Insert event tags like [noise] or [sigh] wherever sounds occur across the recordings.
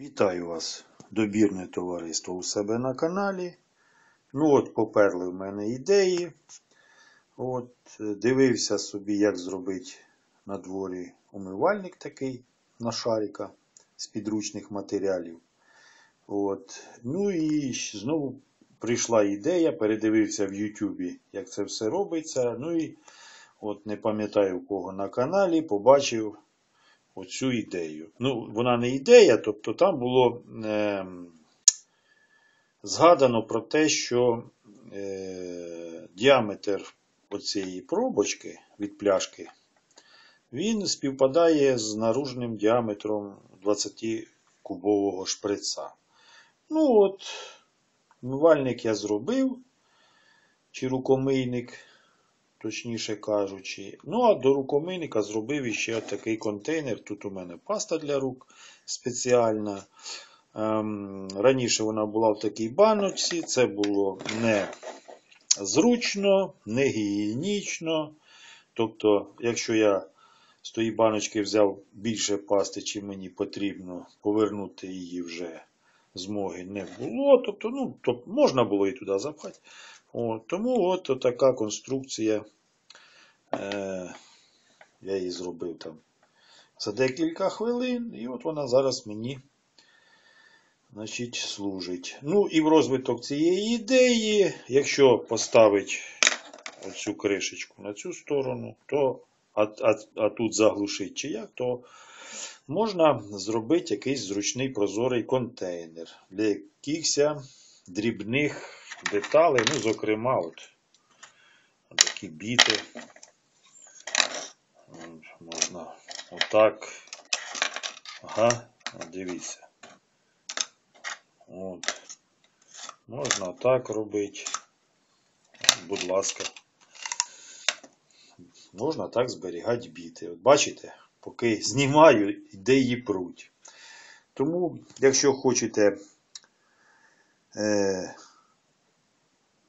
Вітаю вас, добірне товариство, у себе на каналі. Ну от, поперли в мене ідеї. От, дивився собі, як зробити на дворі умивальник такий на шарика з підручних матеріалів. От. Ну і знову прийшла ідея, передивився в Ютубі, як це все робиться. Ну і от не пам'ятаю у кого на каналі, побачив оцю ідею. Ну, вона не ідея, тобто там було е, згадано про те, що е, діаметр оцієї пробочки від пляшки, він співпадає з наружним діаметром 20-кубового шприца. Ну от, умивальник я зробив, чи рукомийник, точніше кажучи. Ну, а до рукомийника зробив іще такий контейнер. Тут у мене паста для рук спеціальна. Ем, раніше вона була в такій баночці. Це було не зручно, не гігієнічно. Тобто, якщо я з тої баночки взяв більше пасти, чим мені потрібно, повернути її вже змоги не було. Тобто, ну, тобто можна було і туди запхати. От, тому от така конструкція. Е, я її зробив там за декілька хвилин, і от вона зараз мені значить, служить. Ну і в розвиток цієї ідеї, якщо поставити оцю кришечку на цю сторону, то а, а, а тут заглушить чи як, то можна зробити якийсь зручний прозорий контейнер для якихось дрібних деталей, ну, зокрема, от, такі біти. Можна отак. Ага, дивіться. От. Можна отак робити. Будь ласка. Можна так зберігати біти. От бачите, поки знімаю, ідеї пруть. Тому, якщо хочете е,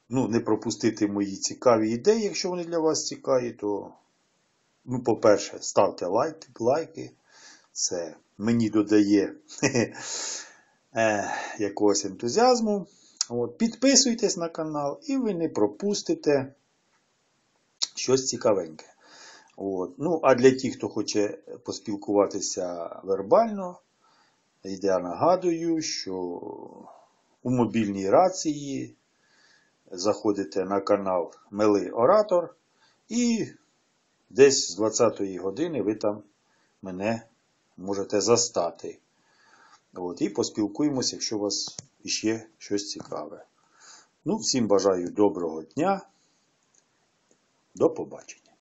ну, не пропустити мої цікаві ідеї, якщо вони для вас цікаві, то, ну, по-перше, ставте лайк, лайки. Це мені додає [laughs] е, якогось ентузіазму. От, підписуйтесь на канал, і ви не пропустите щось цікавеньке. От. Ну, а для тих, хто хоче поспілкуватися вербально, я нагадую, що у мобільній рації заходите на канал Милий Оратор, і десь з 20-ї години ви там мене можете застати. От, і поспілкуємося, якщо у вас іще щось цікаве. Ну, всім бажаю доброго дня. До побачення.